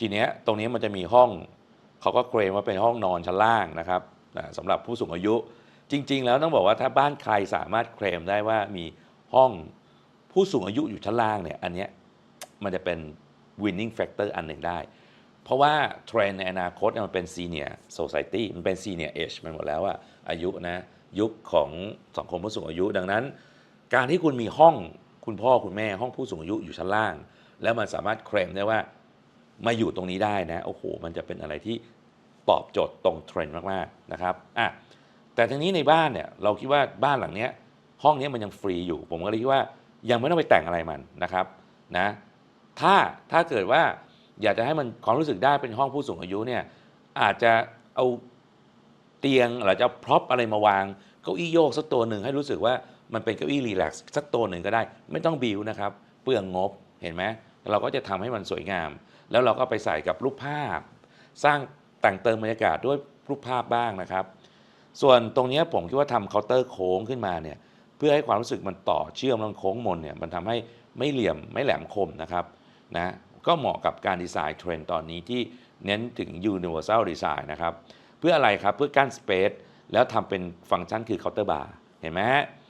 ทีเนี้ยตรงนี้มันจะมีห้องเขาก็เคลมว่าเป็นห้องนอนชั้นล่างนะครับนะสำหรับผู้สูงอายุ จริง ๆ แล้วต้องบอกว่าถ้าบ้านใครสามารถเคลมได้ว่ามีห้องผู้สูงอายุอยู่ชั้นล่างเนี่ยอันเนี้ยมันจะเป็น winning factor อันหนึ่งได้ เพราะว่าเทรนในอนาคตมันเป็น senior society มันเป็น senior age มันหมดแล้วอะอายุนะยุคของสังคมผู้สูงอายุ ดังนั้น การที่คุณมีห้องคุณพ่อคุณแม่ห้องผู้สูงอายุอยู่ชั้นล่าง แล้วมันสามารถเคลมได้ว่า มาอยู่ตรงนี้ได้นะโอ้โหมันจะเป็นอะไรที่ตอบโจทย์ตรงเทรนด์มากๆนะครับอะแต่ทั้งนี้ในบ้านเนี่ยเราคิดว่าบ้านหลังเนี้ยห้องเนี้ยมันยังฟรีอยู่ ผมก็เลยคิดว่ายังไม่ต้องไปแต่งอะไรมันนะครับนะถ้าถ้าเกิดว่าอยากจะให้มันความรู้สึกได้เป็นห้องผู้สูงอายุเนี่ยอาจจะเอาเตียงหรือจะพร็อพอะไรมาวางเก้าอี้โยกสักตัวหนึ่งให้รู้สึกว่ามันเป็นเก้าอี้รีแลกซ์สักตัวหนึ่งก็ได้ ไม่ต้องบิวนะครับ เปลืองงบเห็นไหม เราก็จะทำให้มันสวยงาม แล้วเราก็ไปใส่กับรูปภาพ สร้างแต่งเติมบรรยากาศด้วยรูปภาพบ้างนะครับ ส่วนตรงนี้ผมคิดว่าทำเคาน์เตอร์โค้งขึ้นมาเนี่ยเพื่อให้ความรู้สึกมันต่อเชื่อมล้วโค้งมนเนี่ยมันทำให้ไม่เหลี่ยมไม่แหลมคมนะครับนะก็เหมาะกับการดีไซน์เทรนด์ตอนนี้ที่เน้นถึง universal design นะครับ เพื่ออะไรครับเพื่อกั้นสเปซแล้วทำเป็นฟังก์ชันคือเคาน์เตอร์บาร์เห็นไหมฮะ